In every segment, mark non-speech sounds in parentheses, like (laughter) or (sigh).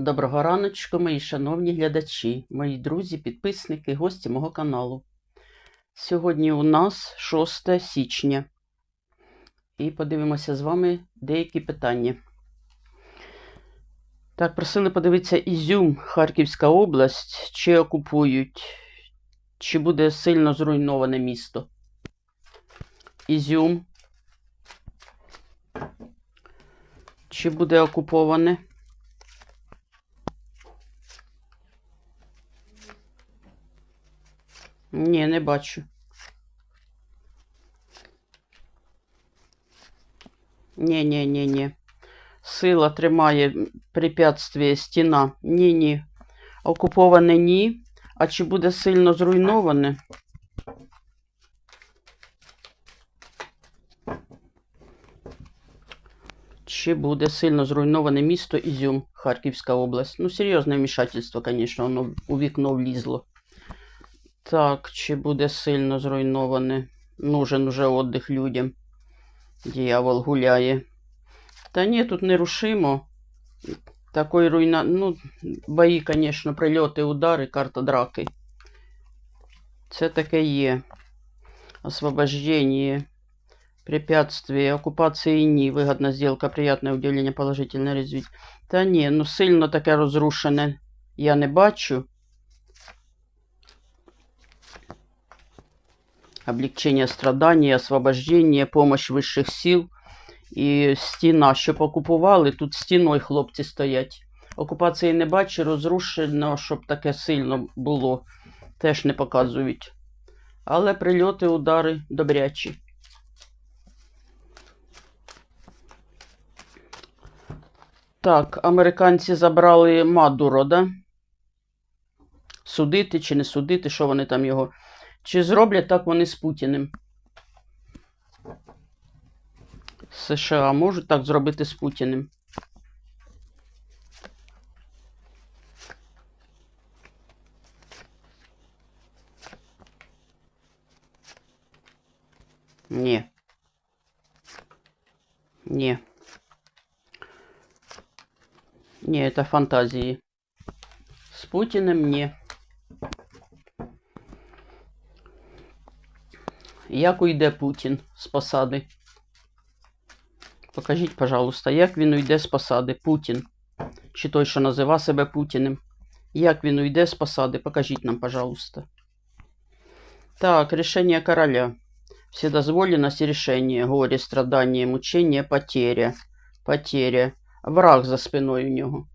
Доброго раночку, мої шановні глядачі, мої друзі, підписники, гості мого каналу. Сьогодні у нас 6 січня. І подивимося з вами деякі питання. Так, просили подивитися Ізюм, Харківська область, чи окупують, чи буде сильно зруйноване місто. Ізюм. Чи буде окуповане? Ні, не бачу. Ні, ні, ні, ні. Сила тримає препятствие, стіна. Ні, ні. Окуповане ні. А чи буде сильно зруйноване? Чи буде сильно зруйноване місто Ізюм, Харківська область? Ну, серйозне вмішательство, звісно, воно у вікно влізло. Так, чи буде сильно зруйноване? Нужен уже отдих людям. Дьявол гуляє. Та ні, тут нерушимо. Такої руйна... Ну, бої, звісно, прильоти, удари, карта драки. Це таке є. Освобождение. Препятствие. Оккупации ні. Вигодна сделка, приятне удивлення, положительне розвиток. Та ні, ну сильно таке розрушене я не бачу. Облегчение страданий, освобождение, помощь вищих сил. І стіна, щоб окупували, тут стіною хлопці стоять. Окупації не бачу, розрушено, щоб таке сильно було, теж не показують. Але прильоти, удари добрячі. Так, американці забрали Мадуро, да? Судити чи не судити, що вони там його. Чи зроблять так вони з Путіним? США можуть так зробити з Путіним. Ні. Ні. Ні, это фантазії. З Путіним ні. Як уйде Путін з посади? Покажіть, пожалуйста, як він уйде з посади Путін? Чи той, що називає себе Путіним? Як він уйде з посади? Покажіть нам, пожалуйста. Так, решение короля. Вседозволенность и решение. Горе, страдание, мучение, потеря. Потеря. Враг за спиною у нього.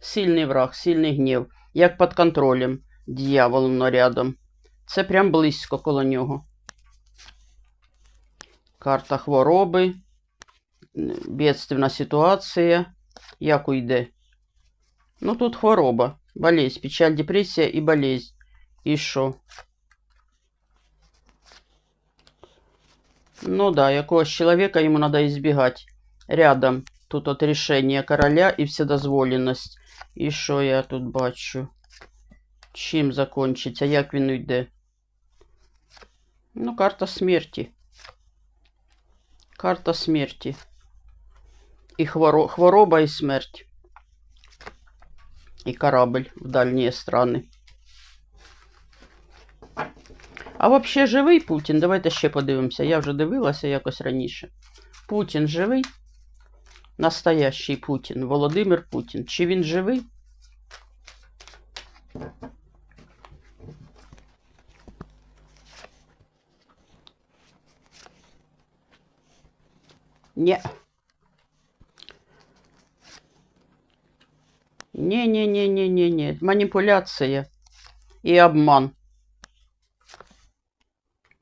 Сильний враг, сильний гнів. Як під контролем. Дьявол но рядом. Це прям близько коло нього. Карта хвороби. Бедственна ситуація. Як уйде? Ну, тут хвороба. Болезнь, печаль, депресія і болезнь. І що? Ну да, якогось чоловіка йому треба избегать. Рядом. Тут от рішення короля і вседозволеність. І що я тут бачу? Чим закончиться? Як він уйде? Ну, карта смерті. Карта смерті. І хворо... хвороба і смерть. І корабль в дальні страни. А взагалі живий Путін? Давайте ще подивимося. Я вже дивилася якось раніше. Путін живий? Настоящий Путін. Володимир Путін. Чи він живий? Ні. Не-не-не-не-не-не. Маніпуляція і обман.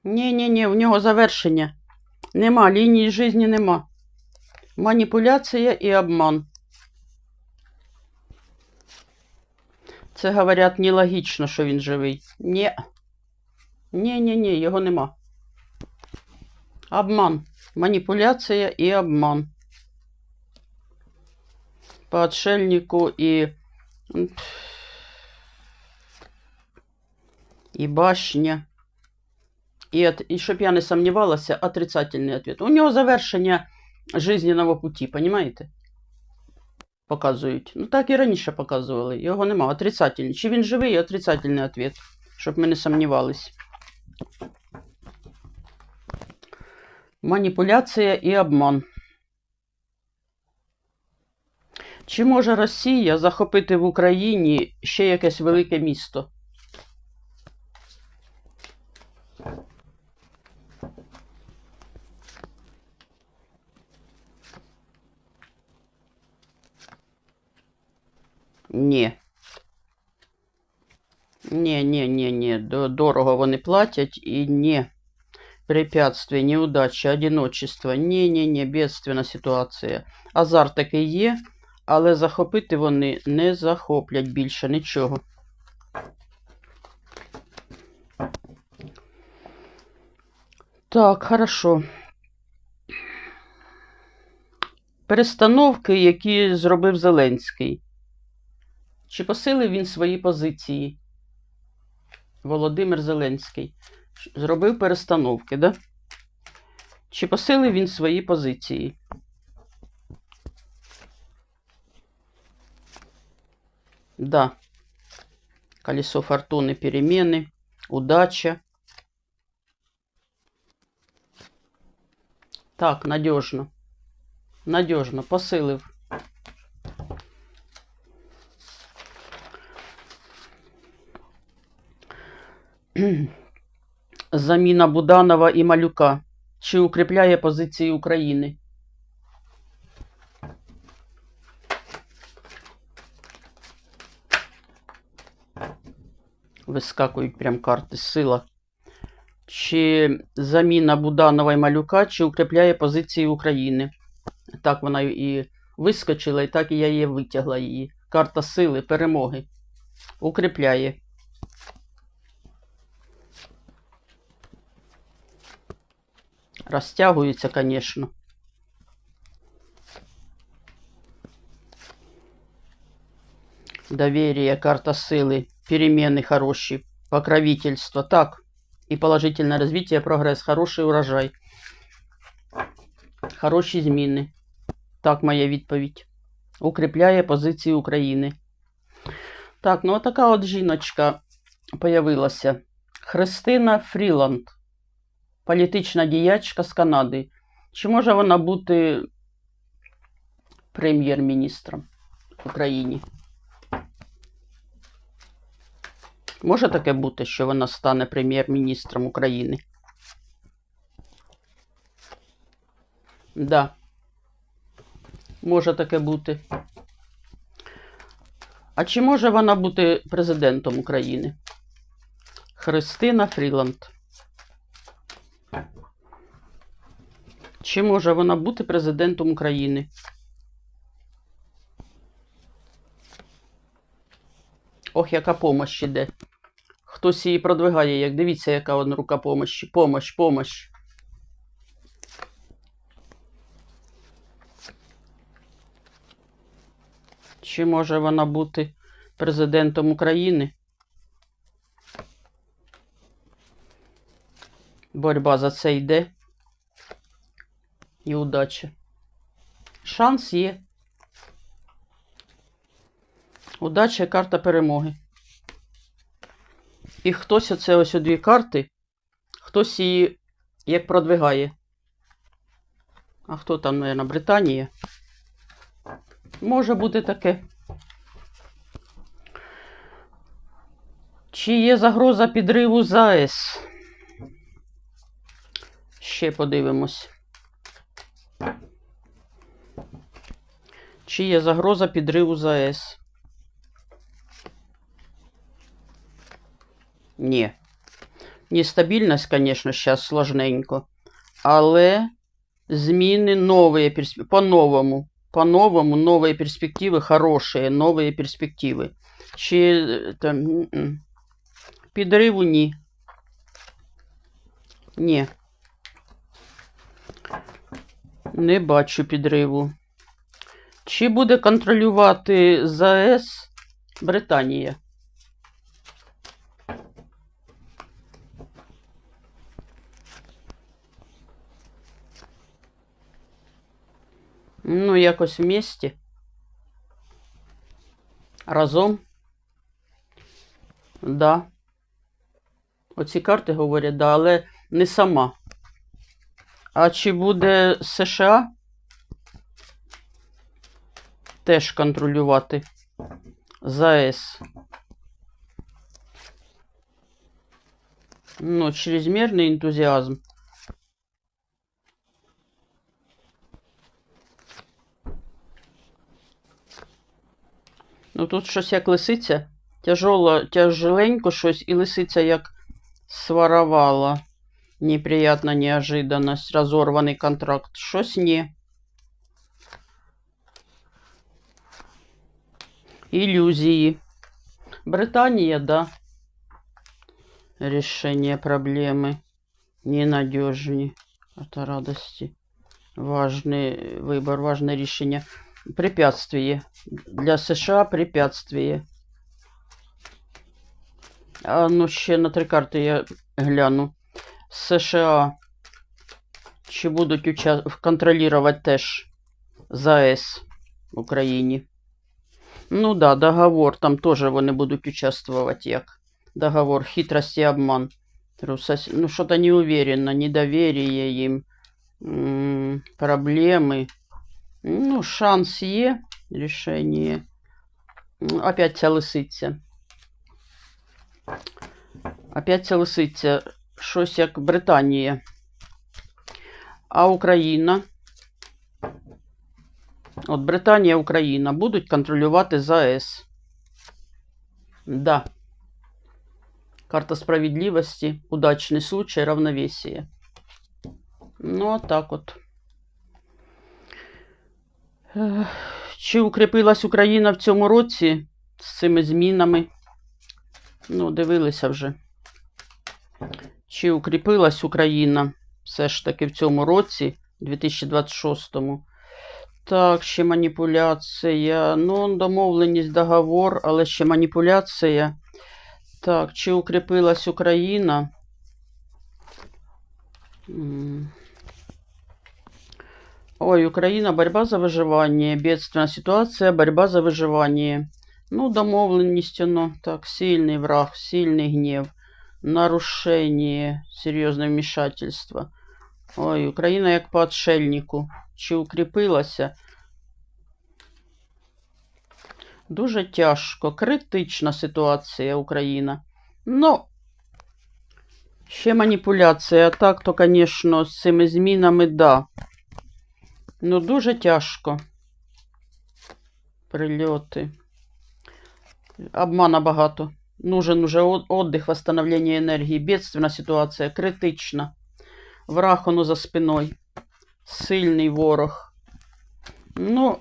Ні-ні-ні, у нього завершення. Нема, лінії життя нема. Маніпуляція і обман. Це говорять нелогічно, що він живий. Ні. Ні-ні-ні, його нема. Обман. Маніпуляція і обман. По отшельнику і. І башня. І, от, і щоб я не сомневалася, отрицательний ответ. У нього завершення жизненного пути, понимаете? показують. Ну так і раніше показували. Його нема. Отрицательний. Чи він живий, отрицательний ответ. Щоб ми не сумнівались. Маніпуляція і обман. Чи може Росія захопити в Україні ще якесь велике місто? Ні. Ні, ні, ні, ні. Дорого вони платять і ні. Препятствия, неудачі, одиночество. Ні, ні, ні, бедственна ситуація. Азарт такий є, але захопити вони не захоплять більше нічого. Так, хорошо. Перестановки, які зробив Зеленський. Чи посилив він свої позиції? Володимир Зеленський. Зробив перестановки, да? Чи посилив він свої позиції? Да. Колесо фортуны, перемены, удача. Так, надежно. Надежно, посилив. (clears throat) Заміна Буданова і Малюка. Чи укріпляє позиції України? Вискакують прям карти сила. Чи заміна Буданова і Малюка, чи укріпляє позиції України? Так вона і вискочила, і так і я її витягла її. Карта сили, перемоги. Укріпляє. Розтягується, звісно. Доверие, карта силы, перемены хорошие, покровительство. Так, и положительное развитие, прогресс, хороший урожай. Хороші зміни. Так, моя відповідь. Укріпляє позиції України. Так, ну така от жіночка появилася. Христина Фріланд. Політична діячка з Канади. Чи може вона бути прем'єр-міністром в Україні? Може таке бути, що вона стане прем'єр-міністром України? Да. Може таке бути. А чи може вона бути президентом України? Христина Фріланд. Чи може вона бути президентом України? Ох, яка помощь іде. Хтось її продвигає, як дивіться, яка вона рука помощі. Помощ, помощ. Чи може вона бути президентом України? Боротьба за це йде. І удача. Шанс є. Удача карта перемоги. І хтось оце ось дві карти, хтось її як продвигає. А хто там, мабуть, Британія? Може бути таке. Чи є загроза підриву ЗАЕС? Ще подивимось. Чи є загроза підриву ЗАЕС? Ні. Нестабільність, звісно, зараз сложненько. Але зміни нові перспективи. По-новому. По-новому новые перспективы, хорошие новые перспективи. Чи е, там м-м. підриву ні. Ні. Не бачу підриву. Чи буде контролювати ЗАЕС Британія? Ну, якось в місті. Разом. Да. Оці карти говорять, да, але не сама. А чи буде США теж контролювати ЗАЕС? Ну, чрезмірний ентузіазм. Ну тут щось як лисиця. Тяжоло, тяжеленько щось, і лисиця як своровала. Неприятна неожиданность, разорваний контракт. Щось ні. Иллюзии. Британия, да. Решение проблемы. Ненадежнее. Это радости. Важный выбор, важное решение. Препятствие. Для США препятствие. А ну ще на три карти я гляну. США. Чи будуть уча... контролювати теж ЗАЕС в Україні? Ну да, договор. Там теж вони будуть участвувати як. Договор, хитрость и обман. Трусос- Ну, что-то не уверенно, недоверие им, м, проблемы. Ну, шанс є, рішення. М, Опять ця лисиця. Опять ця лисиця. Щось як Британія. А Україна. От Британія, Україна будуть контролювати ЗАЕС. Да. Карта справедливости, удачный случай, равновесие. Ну, а так от. Чи укріпилась Україна в цьому році з цими змінами? Ну, дивилися вже. Чи укріпилась Україна все ж таки в цьому році, 2026-му? Так, ще маніпуляція. Ну, домовленість, договор, але ще маніпуляція. Так, чи укрепилась Украина? М. Ой, Украина, борьба за выживание. Бедственная ситуация, борьба за выживание. Ну, домовленность, ну, так, сильный враг, сильный гнев, нарушение, серьезное вмешательство. Ой, Україна як по отшельнику. Чи укріпилася? Дуже тяжко, критична ситуація Україна. Ну, ще маніпуляція. Так, то, звісно, з цими змінами, да. Ну, дуже тяжко. Прильоти. Обмана багато. Нужен уже от- отдых, восстановление энергии. Бедственна ситуація, критична. Враг оно за спиною. Сильний ворог. Ну,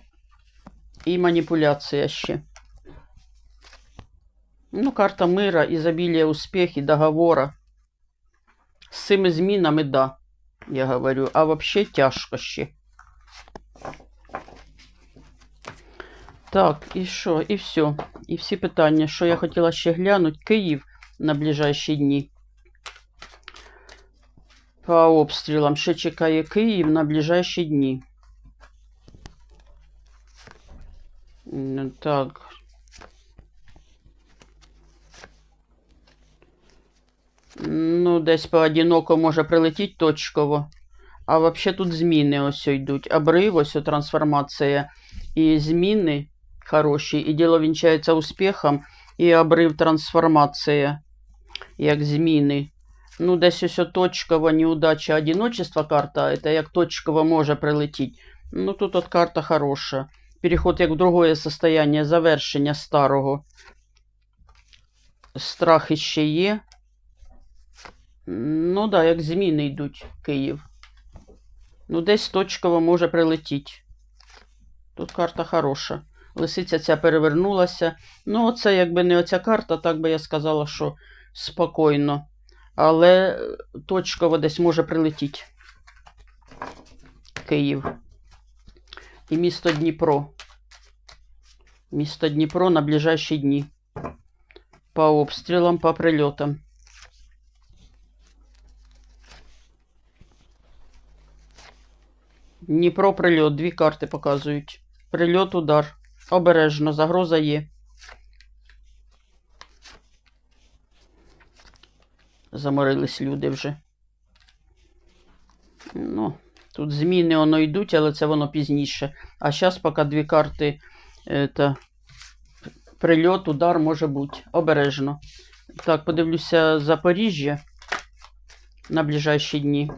і маніпуляція ще. Ну, карта мира, ізобілія успіхи, договора. З цими змінами, да, я говорю. А взагалі тяжко ще. Так, і що? І все. І всі питання, що я хотіла ще глянути. Київ на ближайші дні. По обстрілам. Що чекає Київ на ближайші дні? Так. Ну, десь поодиноко може прилетіти точково. А взагалі тут зміни ось йдуть. Обрив, ось трансформація. І зміни хороші. І діло вінчається успіхом. І обрив трансформація. Як зміни. Ну, десь ось о точково неудача одиночества карта. Це як точково може прилетіти. Ну, тут от карта хороша. Переход як в другое состояние, завершення старого. Страх іще є. Ну да, як зміни йдуть Київ. Ну, десь точково може прилетіти. Тут карта хороша. Лисиця ця перевернулася. Ну, оце, якби не оця карта, так би я сказала, що спокійно. Але точково десь може прилетіти. Київ. І місто Дніпро. Місто Дніпро на ближайші дні. По обстрілам, по прильотам. Дніпро прильот, дві карти показують. Прильот, удар. Обережно загроза є. Заморились люди вже. Ну, тут зміни воно йдуть, але це воно пізніше. А зараз, поки дві карти е, та прильот, удар може бути. Обережно. Так, подивлюся Запоріжжя на ближайші дні.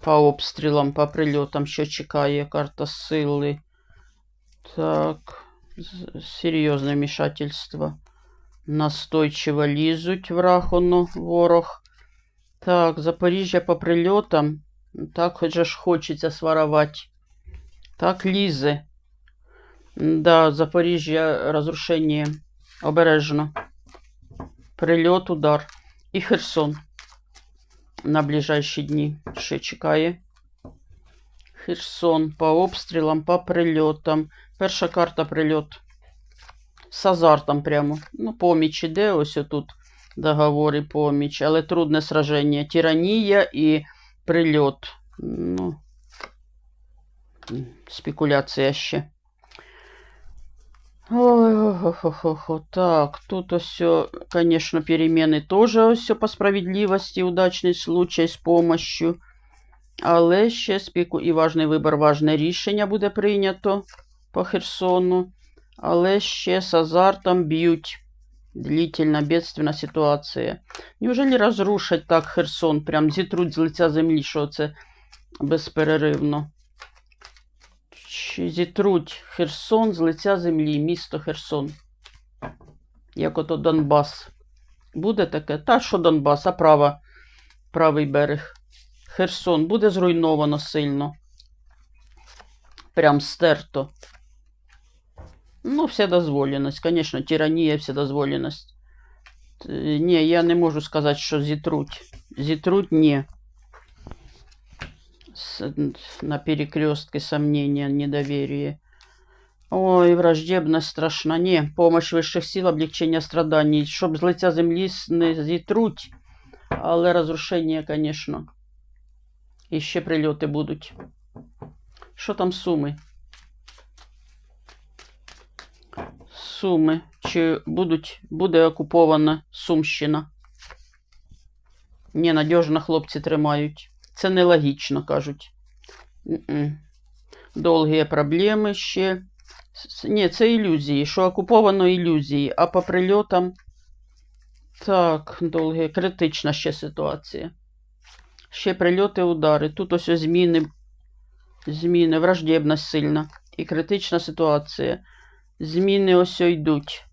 По обстрілам, по прильотам, що чекає карта сили. Так, з- серйозне вмішательство. Настойчиво лізуть враг, оно, ворог. Так, Запоріжжя по прильотам. Так хоч же ж хочеться своровать. Так, лізе. Да, Запоріжжя розрушення. Обережно. Прильот, удар. І Херсон на ближайші дні ще чекає. Херсон по обстрілам, по прильотам. Перша карта прильот. З азартом прямо. Ну, поміч іде, ось отут договори, поміч, але трудне сраження. Тиранія і прильот. Ну, спекуляція ще. Ой, хо-хо-хо. Так, тут все, конечно, перемены тоже все по справедливости, удачний случай з помощью. Але ще спеку... і важний вибір, важне рішення буде прийнято по Херсону. Але ще з азартом б'ють. Длительна, бедственна ситуація. Неужели розрушать так Херсон? Прям зітруть з лиця землі, що це безперервно. Чи зітруть Херсон з лиця землі, місто Херсон. Як ото Донбас. Буде таке? Та що Донбас, а права, правий берег. Херсон буде зруйновано сильно. Прям стерто. Ну, вседозволеність, звісно, тиранія, вседозволеність. Т- Ні, я не можу сказати, що зітруть. Зітруть ні. На перекрестке сомнения, недоверие. Ой, враждебность страшна. Не, помощь высших сил, облегчення страданий. Щоб з лиця землі не зітруть, але розрушення, звісно. І ще прильоти будуть. Що там суми? Суми. Чи будуть, буде окупована Сумщина? Ненадіжно хлопці тримають. Це нелогічно, кажуть. Довгі проблеми ще. Ні, це ілюзії, що окуповано ілюзії, а по прильотам. Так, довгі, критична ще ситуація. Ще прильоти, удари. Тут ось зміни, зміни, враждебність сильна. І критична ситуація. Зміни ось йдуть.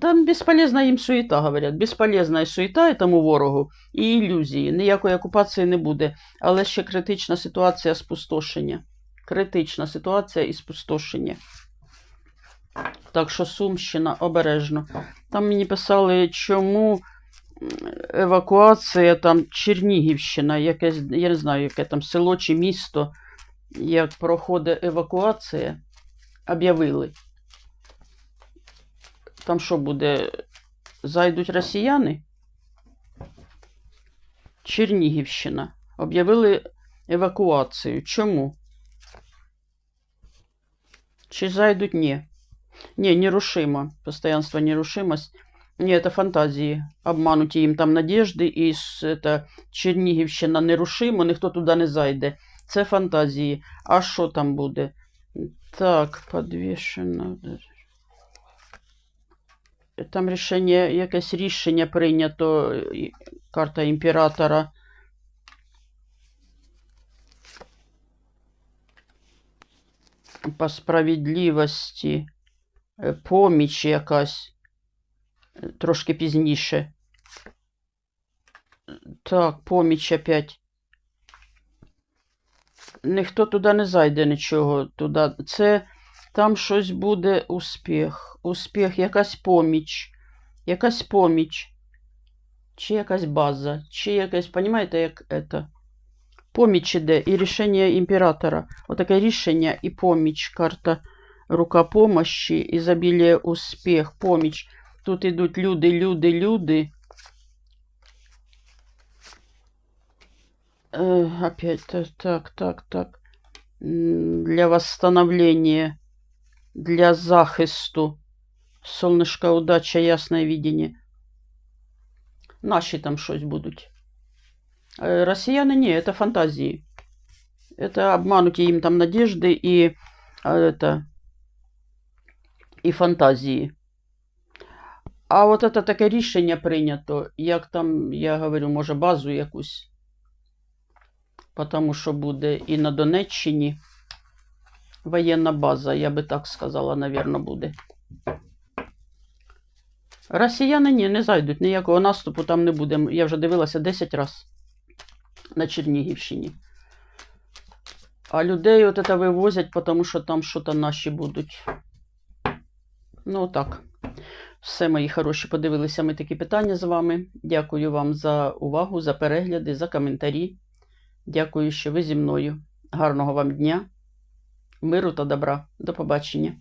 Там безполезна їм суєта, говорять. Безполезна і суєта тому ворогу, і ілюзії. Ніякої окупації не буде. Але ще критична ситуація спустошення. Критична ситуація і спустошення. Так що Сумщина обережно. Там мені писали, чому евакуація там Чернігівщина, якесь, я не знаю, яке там село чи місто, як проходить евакуація, об'явили. Там що буде? Зайдуть росіяни? Чернігівщина. Об'явили евакуацію. Чому? Чи зайдуть? Ні. Не, нерушимо. Постоянство нерушимость. Не, это фантазии. Обмануті їм там надежди, і это, Чернігівщина нерушимо, ніхто туди не зайде. Це фантазії. А що там буде? Так, подвішено. Там рішення, якесь рішення прийнято, карта імператора. По справедливості, е, поміч якась е, трошки пізніше. Так, поміч опять. Ніхто туди не зайде нічого. Туди. Це там щось буде успіх. Успіх, якась поміч. Якась поміч. Чи якась база, чи якась, понімаєте, як це? Поміч іде і рішення імператора. Отаке рішення і поміч. Карта рука помощі, ізобілія успіх, поміч. Тут ідуть люди, люди, люди. Э, опять та- так, так, так. М, Для восстановления, для захисту. Солнышко, удача, ясное видение. Наші там щось будуть. Е, Росіяни ні, це фантазії. Это обмануті їм там надежди і, а, это, і фантазії. А от це таке рішення прийнято, як там, я говорю, може, базу якусь. Тому що буде і на Донеччині воєнна база, я би так сказала, навірно, буде. Росіяни ні, не зайдуть, ніякого наступу там не буде. Я вже дивилася 10 разів на Чернігівщині. А людей от це вивозять, тому що там що-то наші будуть. Ну, так. Все, мої хороші, подивилися ми такі питання з вами. Дякую вам за увагу, за перегляди, за коментарі. Дякую, що ви зі мною. Гарного вам дня, миру та добра. До побачення.